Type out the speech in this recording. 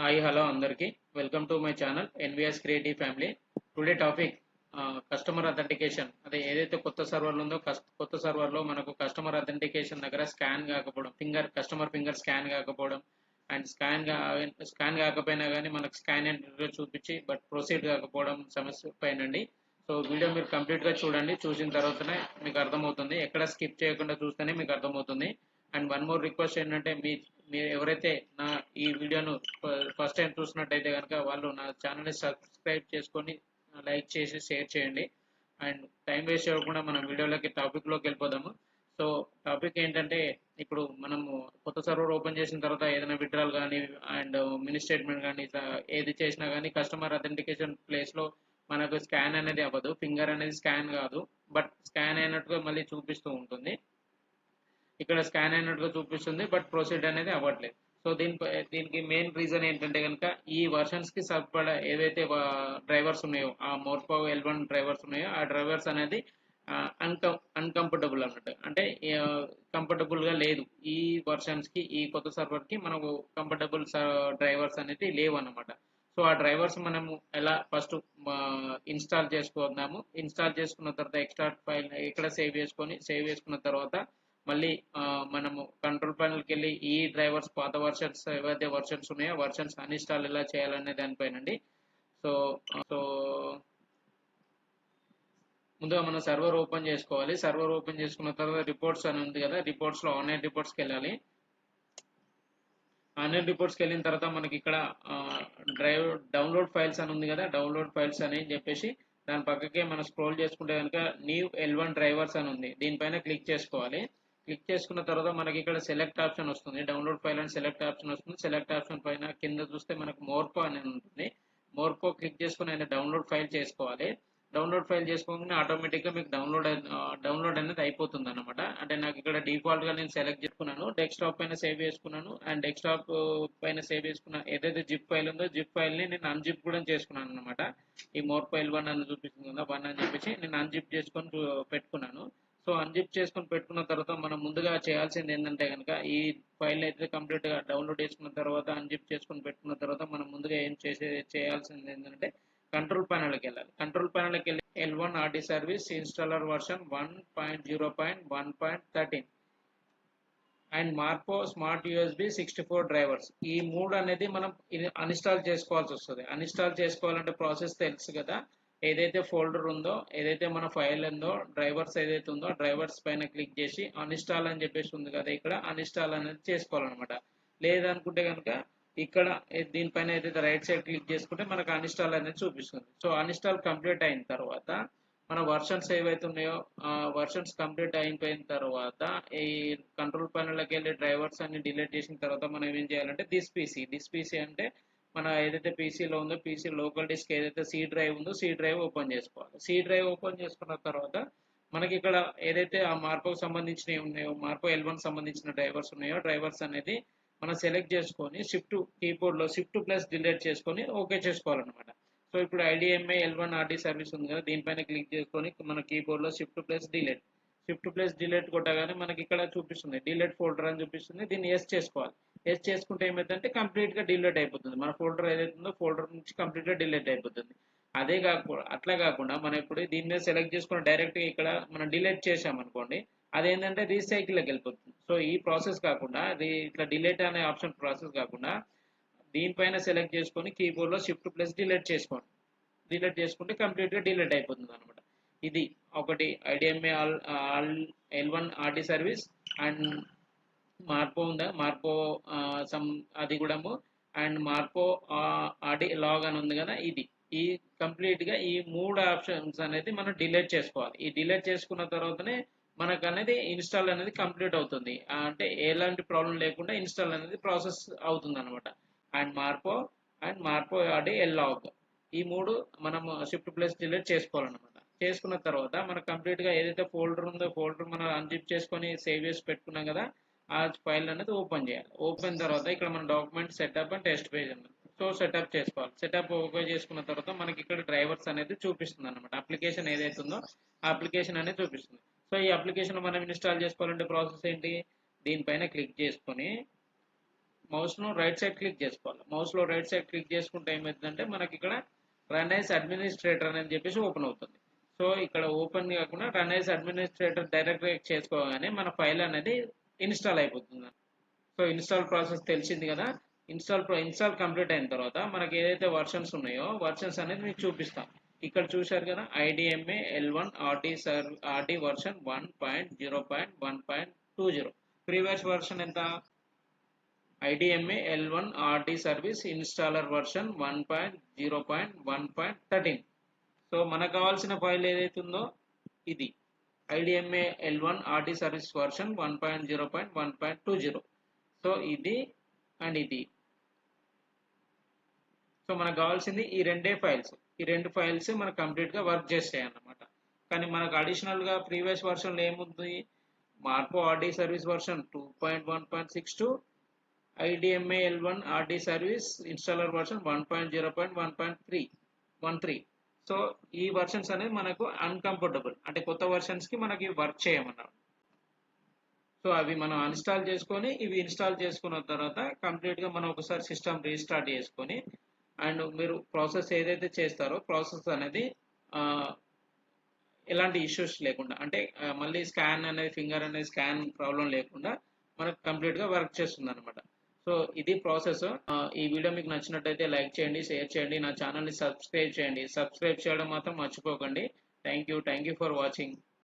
Hi hello అందరికి. Welcome to my channel NVS creative family today topic customer authentication అదే ఏదైతే కొత్త సర్వర్లు ఉందో కొత్త సర్వర్లో మనకు కస్టమర్ అథెంటికేషన్ దగ్గర స్కాన్ కాకపోవడం ఫింగర్ కస్టమర్ ఫింగర్ స్కాన్ కాకపోవడం అండ్ స్కాన్ స్కాన్ కాకపోయినా కానీ మనకు స్కాన్ ఎంట్రీలో చూపించి బట్ ప్రొసీడ్ కాకపోవడం సమస్య పైనండి. సో వీడియో మీరు కంప్లీట్గా చూడండి. చూసిన తర్వాతనే మీకు అర్థమవుతుంది. ఎక్కడ స్కిప్ చేయకుండా చూస్తేనే మీకు అర్థమవుతుంది. అండ్ వన్ మోర్ రిక్వెస్ట్ ఏంటంటే మీ మీరు ఎవరైతే నా ఈ వీడియోను ఫస్ట్ టైం చూసినట్టయితే కనుక వాళ్ళు నా ఛానల్ని సబ్స్క్రైబ్ చేసుకొని లైక్ చేసి షేర్ చేయండి. అండ్ టైం వేస్ట్ చేయకుండా మనం వీడియోలోకి టాపిక్లోకి వెళ్ళిపోదాము. సో టాపిక్ ఏంటంటే ఇప్పుడు మనము కొత్త సర్వర్ ఓపెన్ చేసిన తర్వాత ఏదైనా విడ్రాల్ కానీ అండ్ మినీ స్టేట్మెంట్ కానీ ఇట్లా ఏది చేసినా కానీ కస్టమర్ అథెంటికేషన్ ప్లేస్లో మనకు స్కాన్ అనేది అవ్వదు. ఫింగర్ అనేది స్కాన్ కాదు. బట్ స్కాన్ అయినట్టుగా మళ్ళీ చూపిస్తూ ఉంటుంది. ఇక్కడ స్కాన్ అయినట్టుగా చూపిస్తుంది. బట్ ప్రొసీడ్ అనేది అవ్వట్లేదు. సో దీని దీనికి మెయిన్ రీజన్ ఏంటంటే కనుక ఈ వర్షన్స్కి సరిపడా ఏవైతే డ్రైవర్స్ ఉన్నాయో ఆ మోర్పో ఎల్ వన్ డ్రైవర్స్ ఉన్నాయో ఆ డ్రైవర్స్ అనేది అన్కం అన్కంఫర్టబుల్ అన్నట్టు. అంటే కంఫర్టబుల్గా లేదు. ఈ వర్షన్స్కి ఈ కొత్త సర్వర్కి మనకు కంఫర్టబుల్ డ్రైవర్స్ అనేది లేవు అన్నమాట. సో ఆ డ్రైవర్స్ మనము ఎలా ఫస్ట్ ఇన్స్టాల్ చేసుకుందాము ఇన్స్టాల్ చేసుకున్న తర్వాత ఎక్స్ట్రా ఫైల్ ఇక్కడ సేవ్ చేసుకొని సేవ్ చేసుకున్న తర్వాత మళ్ళీ మనము కంట్రోల్ ప్యానల్కి వెళ్ళి ఈ డ్రైవర్స్ పాత వర్షన్స్ ఏవైతే వర్షన్స్ ఉన్నాయో వర్షన్స్ అన్ఇన్స్టాల్ ఎలా చేయాలనే దానిపైనండి. సో సో ముందుగా మనం సర్వర్ ఓపెన్ చేసుకోవాలి. సర్వర్ ఓపెన్ చేసుకున్న తర్వాత రిపోర్ట్స్ అని ఉంది కదా రిపోర్ట్స్లో ఆన్లైన్ రిపోర్ట్స్కి వెళ్ళాలి. ఆన్లైన్ రిపోర్ట్స్కి వెళ్ళిన తర్వాత మనకి ఇక్కడ డ్రైవ్ డౌన్లోడ్ ఫైల్స్ అని ఉంది కదా డౌన్లోడ్ ఫైల్స్ అని చెప్పేసి దాని పక్కకే మనం స్క్రోల్ చేసుకుంటే కనుక న్యూ ఎల్ వన్ డ్రైవర్స్ అని ఉంది. దీనిపైన క్లిక్ చేసుకోవాలి. క్లిక్ చేసుకున్న తర్వాత మనకి ఇక్కడ సెలెక్ట్ ఆప్షన్ వస్తుంది. డౌన్లోడ్ ఫైల్ అని సెలెక్ట్ ఆప్షన్ వస్తుంది. సెలెక్ట్ ఆప్షన్ పైన కింద చూస్తే మనకు మోర్పో అని ఉంటుంది. మోర్పో క్లిక్ చేసుకుని ఆయన డౌన్లోడ్ ఫైల్ చేసుకోవాలి. డౌన్లోడ్ ఫైల్ చేసుకోగానే ఆటోమేటిక్గా మీకు డౌన్లోడ్ డౌన్లోడ్ అనేది అయిపోతుంది అనమాట అంటే నాకు ఇక్కడ డిఫాల్ట్గా నేను సెలెక్ట్ చేసుకున్నాను. డెస్క్టాప్ పైన సేవ్ చేసుకున్నాను. అండ్ డెస్క్టాప్ పైన సేవ్ చేసుకున్న ఏదైతే జిప్ ఫైల్ ఉందో జిప్ ఫైల్ని నేను అన్జిప్ కూడా చేసుకున్నాను అనమాట ఈ మోర్ ఫైల్ వన్ అని చూపిస్తుంది కదా వన్ అని చెప్పేసి నేను అన్జిప్ చేసుకొని పెట్టుకున్నాను. సో అన్జిప్ చేసుకొని పెట్టుకున్న తర్వాత మనం ముందుగా చేయాల్సింది ఏంటంటే కనుక ఈ ఫైల్ అయితే కంప్లీట్గా డౌన్లోడ్ చేసుకున్న తర్వాత అన్జిప్ చేసుకొని పెట్టుకున్న తర్వాత మనం ముందుగా ఏం చేసే చేయాల్సింది ఏంటంటే కంట్రోల్ ప్యానల్కి వెళ్ళాలి. కంట్రోల్ ప్యానల్కి వెళ్ళి L one RD service installer version one point zero point one point thirteen and Morpho smart USB sixty four drivers ఈ మూడు అనేది మనం ఇది అన్ఇన్స్టాల్ చేసుకోవాల్సి వస్తుంది. అన్ఇన్స్టాల్ చేసుకోవాలంటే ప్రాసెస్ తెలుసు కదా. ఏదైతే ఫోల్డర్ ఉందో ఏదైతే మన ఫైల్ ఉందో డ్రైవర్స్ ఏదైతే ఉందో డ్రైవర్స్ పైన క్లిక్ చేసి అన్ఇన్స్టాల్ అని చెప్పేసి ఉంది కదా ఇక్కడ అన్ఇన్స్టాల్ అనేది చేసుకోవాలన్నమాట. లేదనుకుంటే కనుక ఇక్కడ దీనిపైన ఏదైతే రైట్ సైడ్ క్లిక్ చేసుకుంటే మనకు అన్ఇన్స్టాల్ అనేది చూపిస్తుంది. సో అన్ఇన్స్టాల్ కంప్లీట్ అయిన తర్వాత మన వర్షన్స్ ఏవైతే ఉన్నాయో వర్షన్స్ కంప్లీట్ అయిపోయిన తర్వాత ఈ కంట్రోల్ ప్యానల్కి వెళ్ళి డ్రైవర్స్ అన్ని డిలీట్ చేసిన తర్వాత మనం ఏం చేయాలంటే దిస్ పీసీ దిస్ పీసీ అంటే మన ఏదైతే పీసీలో ఉందో పీసీ లోకల్ డిస్క్ ఏదైతే సి డ్రైవ్ ఉందో సి డ్రైవ్ ఓపెన్ చేసుకోవాలి. సి డ్రైవ్ ఓపెన్ చేసుకున్న తర్వాత మనకి ఇక్కడ ఏదైతే ఆ మార్పుకు సంబంధించినవి ఉన్నాయో మార్పు ఎల్ వన్ సంబంధించిన డ్రైవర్స్ ఉన్నాయో డ్రైవర్స్ అనేది మనం సెలెక్ట్ చేసుకొని షిఫ్ట్ కీబోర్డ్లో షిఫ్ట్ ప్లస్ డిలీట్ చేసుకొని ఓకే చేసుకోవాలన్నమాట. సో ఇప్పుడు IDMA L one RD service ఉంది కదా దీనిపైన క్లిక్ చేసుకొని మన కీబోర్డ్లో shift plus delete shift plus delete కొట్టగానే మనకి ఇక్కడ చూపిస్తుంది డిలీట్ ఫోల్డర్ అని చూపిస్తుంది దీన్ని ఎస్ చేసుకోవాలి. ఎస్ చేసుకుంటే ఏమైందంటే కంప్లీట్గా డిలీట్ అయిపోతుంది. మన ఫోల్డర్ ఏదైతే ఉందో ఫోల్డర్ నుంచి కంప్లీట్గా డిలీట్ అయిపోతుంది. అదే కాకుండా అట్లా కాకుండా మనం ఇప్పుడు దీని మీద సెలెక్ట్ చేసుకుని డైరెక్ట్గా ఇక్కడ మనం డిలీట్ చేసాం అనుకోండి అదేంటంటే రీసైకిల్లోకి వెళ్ళిపోతుంది. సో ఈ ప్రాసెస్ కాకుండా ఇట్లా డిలీట్ అనే ఆప్షన్ ప్రాసెస్ కాకుండా దీనిపైన సెలెక్ట్ చేసుకొని కీబోర్డ్లో షిఫ్ట్ ప్లస్ డిలీట్ చేసుకోండి. డిలీట్ చేసుకుంటే కంప్లీట్గా డిలీట్ అయిపోతుంది అనమాట. ఇది ఒకటి IDMA all all L one RT service and Morpho ఉందా? మార్పో సమ్ అది కూడాము అండ్ మార్పో ఆడి లాగ్ అని ఉంది కదా ఇది. ఈ కంప్లీట్గా ఈ మూడు ఆప్షన్స్ అనేది మనం డిలీట్ చేసుకోవాలి. ఈ డిలీట్ చేసుకున్న తర్వాతనే మనకు అనేది ఇన్స్టాల్ అనేది కంప్లీట్ అవుతుంది. అంటే ఎలాంటి ప్రాబ్లం లేకుండా ఇన్స్టాల్ అనేది ప్రాసెస్ అవుతుంది అనమాట అండ్ మార్పో అండ్ మార్పో ఆడి ఎల్ లాగ్. ఈ మూడు మనం షిఫ్ట్ ప్లస్ డిలీట్ చేసుకోవాలన్నమాట. చేసుకున్న తర్వాత మనం కంప్లీట్గా ఏదైతే ఫోల్డర్ ఉందో ఫోల్డర్ మనం అన్జిప్ చేసుకొని సేవ్ చేసి పెట్టుకున్నాం కదా ఆ ఫైల్ అనేది ఓపెన్ చేయాలి. ఓపెన్ తర్వాత ఇక్కడ మన document setup and test page ఉంది. సో సెటప్ చేసుకోవాలి. సెటప్ ఓకే చేసుకున్న తర్వాత మనకి ఇక్కడ డ్రైవర్స్ అనేది చూపిస్తుంది అనమాట అప్లికేషన్ ఏదైతే ఉందో ఆ అప్లికేషన్ అనేది చూపిస్తుంది. సో ఈ అప్లికేషన్ మనం ఇన్స్టాల్ చేసుకోవాలంటే ప్రాసెస్ ఏంటి? దీనిపైన క్లిక్ చేసుకొని మౌస్ను రైట్ సైడ్ క్లిక్ చేసుకోవాలి. మౌస్లో రైట్ సైడ్ క్లిక్ చేసుకుంటే ఏమవుతుందంటే మనకి ఇక్కడ రన్ ఐస్ అడ్మినిస్ట్రేటర్ అని చెప్పేసి ఓపెన్ అవుతుంది. సో ఇక్కడ ఓపెన్ కాకుండా రన్ ఐస్ అడ్మినిస్ట్రేటర్ డైరెక్ట్ చేసుకోగానే మన ఫైల్ అనేది ఇన్స్టాల్ అయిపోతుంది? సో ఇన్స్టాల్ ప్రాసెస్ తెలిసింది కదా. ఇన్స్టాల్ ఇన్స్టాల్ కంప్లీట్ అయిన తర్వాత మనకి ఏదైతే వర్షన్స్ ఉన్నాయో వర్షన్స్ అనేది మీకు చూపిస్తాం. ఇక్కడ చూశారు కదా IDMA L one RD sir RD version one point zero point one point two zero. Previous version ఎంత? IDMA L one RD service installer version one point zero point one point thirteen. So మనకు కావాల్సిన file ఏదైతుందో? ఉందో ఇది. IDMA L one RT service version one point zero point one point two zero so ఇది and ఇది. So మనకు కావాల్సింది ఈ రెండే ఫైల్స్ ఈ రెండు ఫైల్స్ మనకు కంప్లీట్గా వర్క్ చేస్తాయి అన్నమాట. కానీ మనకు అడిషనల్గా ప్రీవియస్ వర్షన్లో ఏముంది? Morpho RD service version two point one point six two IDMA L one RD service installer version one point zero point one point three one three so ఈ వర్షన్స్ అనేది మనకు అన్కంఫర్టబుల్ అంటే కొత్త వర్షన్స్కి మనకి వర్క్ చేయమన్నారు. So అవి మనం అన్స్టాల్ చేసుకొని ఇవి ఇన్స్టాల్ చేసుకున్న తర్వాత కంప్లీట్గా మనం ఒకసారి సిస్టమ్ రీస్టార్ట్ చేసుకొని అండ్ మీరు ప్రాసెస్ ఏదైతే చేస్తారో ప్రాసెస్ అనేది ఎలాంటి ఇష్యూస్ లేకుండా అంటే మళ్ళీ స్కాన్ అనేది ఫింగర్ అనేది స్కాన్ ప్రాబ్లం లేకుండా మనకు కంప్లీట్గా వర్క్ చేస్తుంది అనమాట సో ఇది ప్రాసెస్. ఈ వీడియో మీకు నచ్చినట్టయితే లైక్ చేయండి షేర్ చేయండి నా ఛానల్ని సబ్స్క్రైబ్ చేయండి. సబ్స్క్రైబ్ చేయడం మాత్రం మర్చిపోకండి. Thank you thank you for watching.